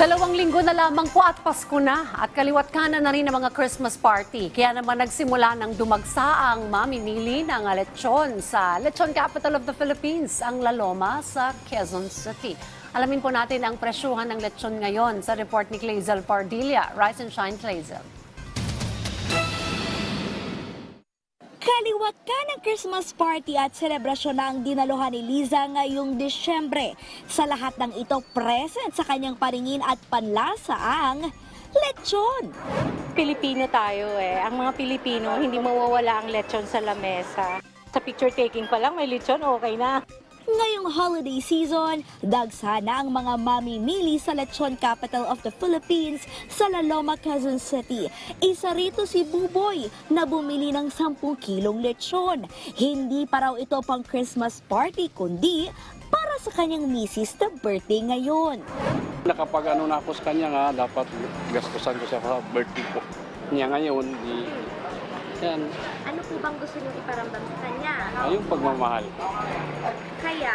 Dalawang linggo na lamang po at Pasko na at kaliwat kanan na rin ang mga Christmas party. Kaya naman nagsimula ng dumagsa ang mamimili ng lechon sa Lechon Capital of the Philippines, ang La Loma sa Quezon City. Alamin po natin ang presyuhan ng lechon ngayon sa report ni Clazel Pardilla. Rise and shine, Clazel. Kaliwat ka ng Christmas party at selebrasyon na ang dinaluhan ni Liza ngayong Disyembre. Sa lahat ng ito, present sa kanyang paningin at panlasa ang lechon. Pilipino tayo eh. Ang mga Pilipino, hindi mawawala ang lechon sa lamesa. Sa picture taking pa lang, may lechon, okay na. Ngayong holiday season, dagsa na ang mga mamimili sa Lechon Capital of the Philippines sa La Loma, Quezon City. Isa rito si Buboy na bumili ng 10 kilong lechon. Hindi pa raw ito pang Christmas party, kundi para sa kanyang misis na birthday ngayon. Nakapag ano na ako sa kanya nga, dapat gastusan ko siya sa birthday po niya ngayon. Di, yan, Ano po bang gusto niyong iparamdam sa kanya? ay yung pagmamahal. Kaya,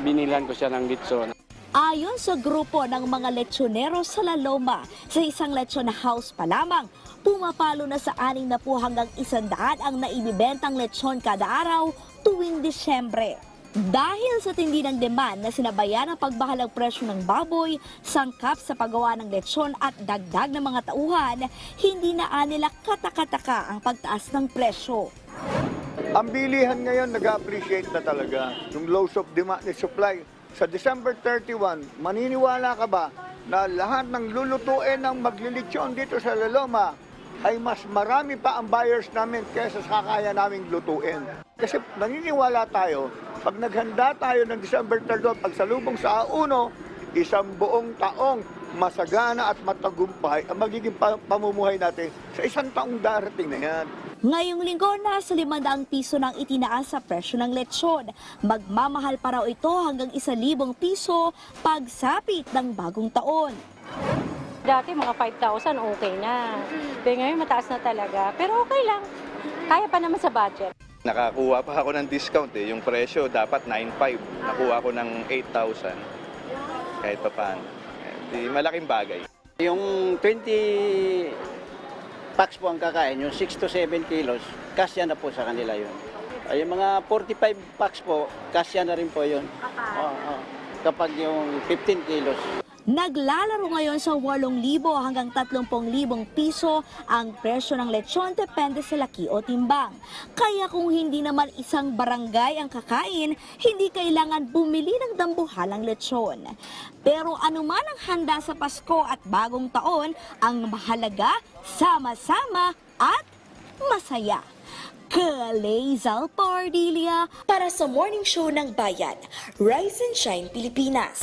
Binilan ko siya ng litson. Ayon sa grupo ng mga lechonero sa La Loma, sa isang lechon house pa lamang, pumapalo na sa aning na po hanggang isandaan ang naibibentang lechon kada araw tuwing Disyembre. Dahil sa tindi ng demand na sinabayan ang pagbahalang presyo ng baboy, sangkap sa paggawa ng lechon at dagdag ng mga tauhan, hindi na nila katakataka ang pagtaas ng presyo. Ang bilihan ngayon, nag-appreciate na talaga. Yung lows of demand and supply. Sa December 31, maniniwala ka ba na lahat ng lulutuin ng maglilitsyon dito sa Laloma ay mas marami pa ang buyers namin kaysa sa kaya naming lutuin. Kasi naniniwala tayo, pag naghanda tayo ng December 31, pagsalubong sa A1, isang buong taong masagana at matagumpay ang magiging pa- pamumuhay natin sa isang taong darating na yan. Ngayong linggo, nasa 500 piso nang itinaas sa presyo ng lechon. Magmamahal pa raw ito hanggang 1,000 piso pagsapit ng bagong taon. Dati mga 5,000, okay na. Pero ngayon mataas na talaga. Pero okay lang. Kaya pa naman sa budget. Nakakuha pa ako ng discount eh. Yung presyo dapat 9,500. Nakuha ko ng 8,000. Kahit pa paano. Eh, di malaking bagay. Yung 20 packs po ang kakain, yung 6 to 7 kilos, kasya na po sa kanila yun. Ay, yung mga 45 packs po, kasya na rin po yun. Oo, oo. Kapag yung 15 kilos. Naglalaro ngayon sa 8,000 hanggang 30,000 piso ang presyo ng lechon depende sa laki o timbang. Kaya kung hindi naman isang barangay ang kakain, hindi kailangan bumili ng dambuhalang lechon. Pero anuman ang handa sa Pasko at bagong taon, ang mahalaga, sama-sama at masaya. Kalezal Pardilia para sa Morning Show ng Bayan, Rise and Shine Pilipinas.